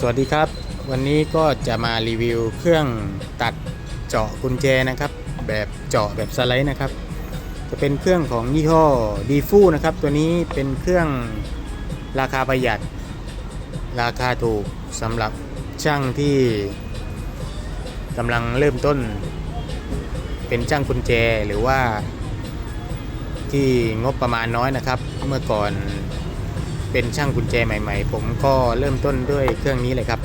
สวัสดีครับ วันนี้ก็จะมารีวิวเครื่องตัดเจาะกุญแจนะครับ แบบเจาะแบบสไลด์นะครับ จะเป็นเครื่องของยี่ห้อดีฟูนะครับ ตัวนี้เป็นเครื่องราคาประหยัด ราคาถูกสำหรับช่างที่กำลังเริ่มต้น เป็นช่างกุญแจหรือว่าที่งบประมาณน้อยนะครับ เมื่อก่อน เป็นช่างกุญแจใหม่ ๆ ผมก็เริ่มต้นด้วยเครื่องนี้เลยครับ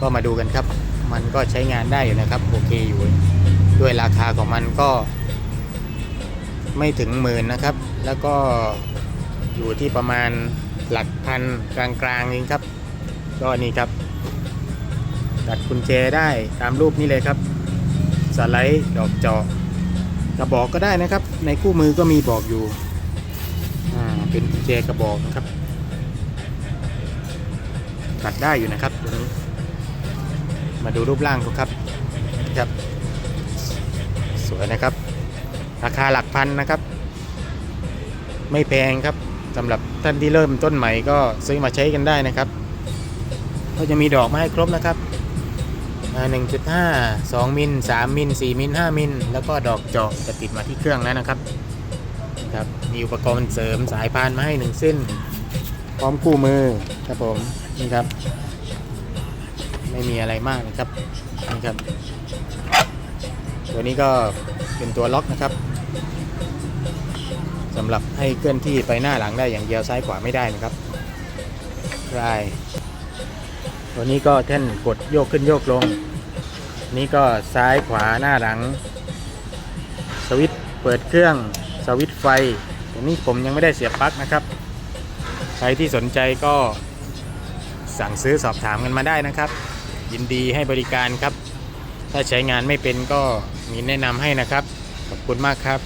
ก็มาดูกันครับ มันก็ใช้งานได้อยู่นะครับโอเคอยู่ด้วยราคาของมันก็ ไม่ถึงหมื่นนะครับ แล้วก็อยู่ที่ประมาณหลักพันกลางๆเองครับ ก็นี่ครับ ตัดกุญแจได้ตามรูปนี้เลยครับ สไลด์ดอกจาะกระบอกก็ได้นะครับ ในคู่มือก็มีบอกอยู่อ่าเป็นกุญแจกระบอกนะครับ ตัดได้อยู่นะครับตัวนี้มาดูรูปร่างเขาครับครับ สวยนะครับ ราคาหลักพันนะครับ ไม่แพงครับสำหรับท่านที่เริ่มต้นใหม่ก็ซื้อมาใช้กันได้นะครับก็จะมีดอกมาให้ครบนะครับอ่า1.5 2 มิล 3 มิล 4 มิล 5 มิล แล้วก็ดอกเจาะจะติดมาที่เครื่องแล้วนะครับ ครับ มีอุปกรณ์เสริมสายพานมาให้หนึ่งเส้น พร้อมคู่มือ ครับผมนี่ครับ ไม่มีอะไรมากนะครับนี่ครับ ตัวนี้ก็เป็นตัวล็อกนะครับสำหรับให้เคลื่อนที่ไปหน้าหลังได้อย่างเดียวซ้ายขวาไม่ได้นะครับได้ตัวนี้ก็แท่นกดโยกขึ้นโยกลง นี่ก็ซ้ายขวาหน้าหลัง สวิตเปิดเครื่องสวิตไฟ ตัวนี้ผมยังไม่ได้เสียบปลั๊กนะครับ ใครที่สนใจก็ สั่งซื้อสอบถามกันมาได้นะครับ ยินดีให้บริการครับ ถ้าใช้งานไม่เป็นก็มีแนะนำให้นะครับ ขอบคุณมากครับ